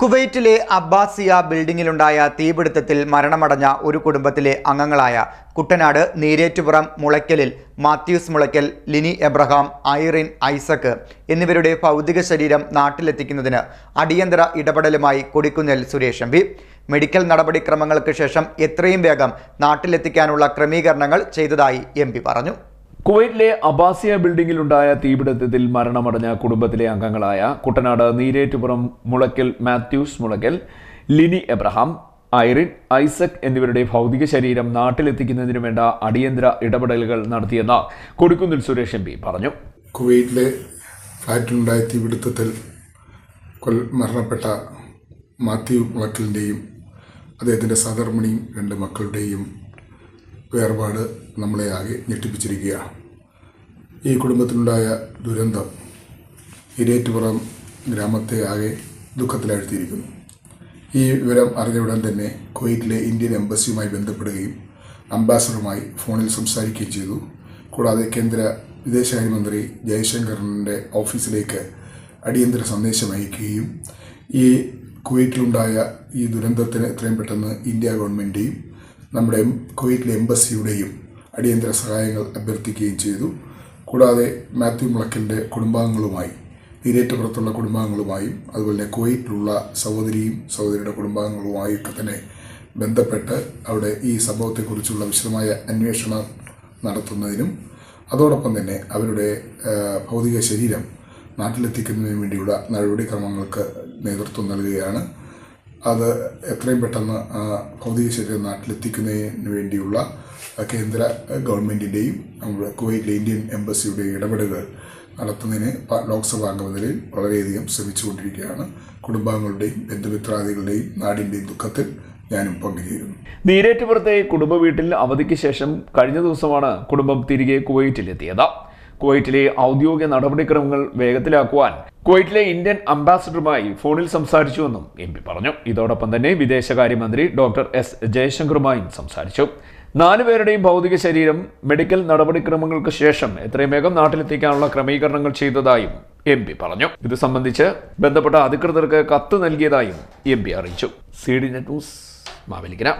കുവൈറ്റിലെ അബ്ബാസിയ ബിൽഡിങ്ങിലുണ്ടായ തീപിടുത്തത്തിൽ മരണമടഞ്ഞ ഒരു കുടുംബത്തിലെ അംഗങ്ങളായ കുട്ടനാട് നീരേറ്റുപുറം മുളയ്ക്കലിൽ മാത്യൂസ് മുളയ്ക്കൽ ലിനി എബ്രഹാം ഐറിൻ ഐസക്ക് എന്നിവരുടെ ഭൗതിക ശരീരം നാട്ടിലെത്തിക്കുന്നതിന് അടിയന്തര ഇടപെടലുമായി കൊടിക്കുന്നിൽ സുരേഷ് എം മെഡിക്കൽ നടപടിക്രമങ്ങൾക്ക് ശേഷം എത്രയും വേഗം നാട്ടിലെത്തിക്കാനുള്ള ക്രമീകരണങ്ങൾ ചെയ്തതായി എം പറഞ്ഞു. കുവൈറ്റിലെ അബാസിയ ബിൽഡിംഗിലുണ്ടായ തീപിടുത്തത്തിൽ മരണമടഞ്ഞ കുടുംബത്തിലെ അംഗങ്ങളായ കുട്ടനാട് നീരേറ്റുപുറം മുളയ്ക്കൽ മാത്യൂസ് മുളയ്ക്കൽ ലിനി എബ്രഹാം ഐറിൻ ഐസക് എന്നിവരുടെ ഭൗതിക ശരീരം നാട്ടിലെത്തിക്കുന്നതിനു വേണ്ട അടിയന്തര ഇടപെടലുകൾ നടത്തിയെന്ന് കൊടിക്കുന്നിൽ സുരേഷ് എം പി പറഞ്ഞു. കുവൈറ്റിലെ ഫ്ലാറ്റിലുണ്ടായ തീപിടുത്തത്തിൽ കൊൽ മരണപ്പെട്ട മാത്യു മുളക്കലിന്റെയും അദ്ദേഹത്തിന്റെ സഹധർമ്മിണിയും രണ്ട് മക്കളുടെയും വേർപാട് നമ്മളെ ആകെ ഞെട്ടിപ്പിച്ചിരിക്കുകയാണ്. ഈ കുടുംബത്തിലുണ്ടായ ദുരന്തം ഇരേറ്റുപുറം ഗ്രാമത്തെ ആകെ ദുഃഖത്തിലാഴ്ത്തിയിരിക്കുന്നു. ഈ വിവരം അറിഞ്ഞ ഉടൻ തന്നെ കുവൈറ്റിലെ ഇന്ത്യൻ എംബസിയുമായി ബന്ധപ്പെടുകയും അംബാസഡറുമായി ഫോണിൽ സംസാരിക്കുകയും ചെയ്തു. കൂടാതെ കേന്ദ്ര വിദേശകാര്യമന്ത്രി ജയശങ്കറിന്റെ ഓഫീസിലേക്ക് അടിയന്തര സന്ദേശം അയക്കുകയും ഈ കുവൈറ്റിലുണ്ടായ ഈ ദുരന്തത്തിന് എത്രയും പെട്ടെന്ന് ഇന്ത്യ ഗവൺമെന്റിന്റെയും നമ്മുടെ കുവൈറ്റിലെ എംബസിയുടെയും അടിയന്തര സഹായങ്ങൾ അഭ്യർത്ഥിക്കുകയും ചെയ്തു. കൂടാതെ മാത്യു മുളക്കലിന്റെ കുടുംബാംഗങ്ങളുമായി നീരേറ്റപ്പുറത്തുള്ള കുടുംബാംഗങ്ങളുമായും അതുപോലെ കുവൈറ്റിലുള്ള സഹോദരിയും സഹോദരിയുടെ കുടുംബാംഗങ്ങളുമായും ഒക്കെ തന്നെ ബന്ധപ്പെട്ട് അവിടെ ഈ സംഭവത്തെക്കുറിച്ചുള്ള വിശദമായ അന്വേഷണം നടത്തുന്നതിനും അതോടൊപ്പം തന്നെ അവരുടെ ഭൗതിക ശരീരം നാട്ടിലെത്തിക്കുന്നതിന് വേണ്ടിയുള്ള നടപടിക്രമങ്ങൾക്ക് നേതൃത്വം നൽകുകയാണ്. അത് എത്രയും പെട്ടെന്ന് ഭൗതിക ശരീരം നാട്ടിലെത്തിക്കുന്നതിന് വേണ്ടിയുള്ള കേന്ദ്ര ഗവൺമെന്റിന്റെയും നമ്മുടെ കുവൈറ്റിലെ ഇന്ത്യൻ എംബസിയുടെയും ഇടപെടലുകൾ നടത്തുന്നതിന് ലോക്സഭാ അംഗമെന്നതിൽ വളരെയധികം ശ്രമിച്ചുകൊണ്ടിരിക്കുകയാണ്. കുടുംബാംഗങ്ങളുടെയും ബന്ധുമിത്രാദികളുടെയും നാടിന്റെയും ദുഃഖത്തിൽ ഞാനും പങ്കുചേരുന്നു. നീരേറ്റുപുറത്തെ കുടുംബ വീട്ടിൽ അവധിക്ക് ശേഷം കഴിഞ്ഞ ദിവസമാണ് കുടുംബം തിരികെ കുവൈറ്റിലെത്തിയത്. കുവൈറ്റിലെ ഔദ്യോഗിക നടപടിക്രമങ്ങൾ വേഗത്തിലാക്കുവാൻ കുവൈറ്റിലെ ഇന്ത്യൻ അംബാസഡറുമായി ഫോണിൽ സംസാരിച്ചുവെന്നും എം പി പറഞ്ഞു. ഇതോടൊപ്പം തന്നെ വിദേശകാര്യമന്ത്രി ഡോക്ടർ എസ് ജയശങ്കറുമായും സംസാരിച്ചു. നാലുപേരുടെയും ഭൗതിക ശരീരം മെഡിക്കൽ നടപടിക്രമങ്ങൾക്ക് ശേഷം എത്രയും വേഗം നാട്ടിലെത്തിക്കാനുള്ള ക്രമീകരണങ്ങൾ ചെയ്തതായും എം പി പറഞ്ഞു. ഇത് സംബന്ധിച്ച് ബന്ധപ്പെട്ട അധികൃതർക്ക് കത്ത് നൽകിയതായും എം പി അറിയിച്ചു. C D news Mavelikkara.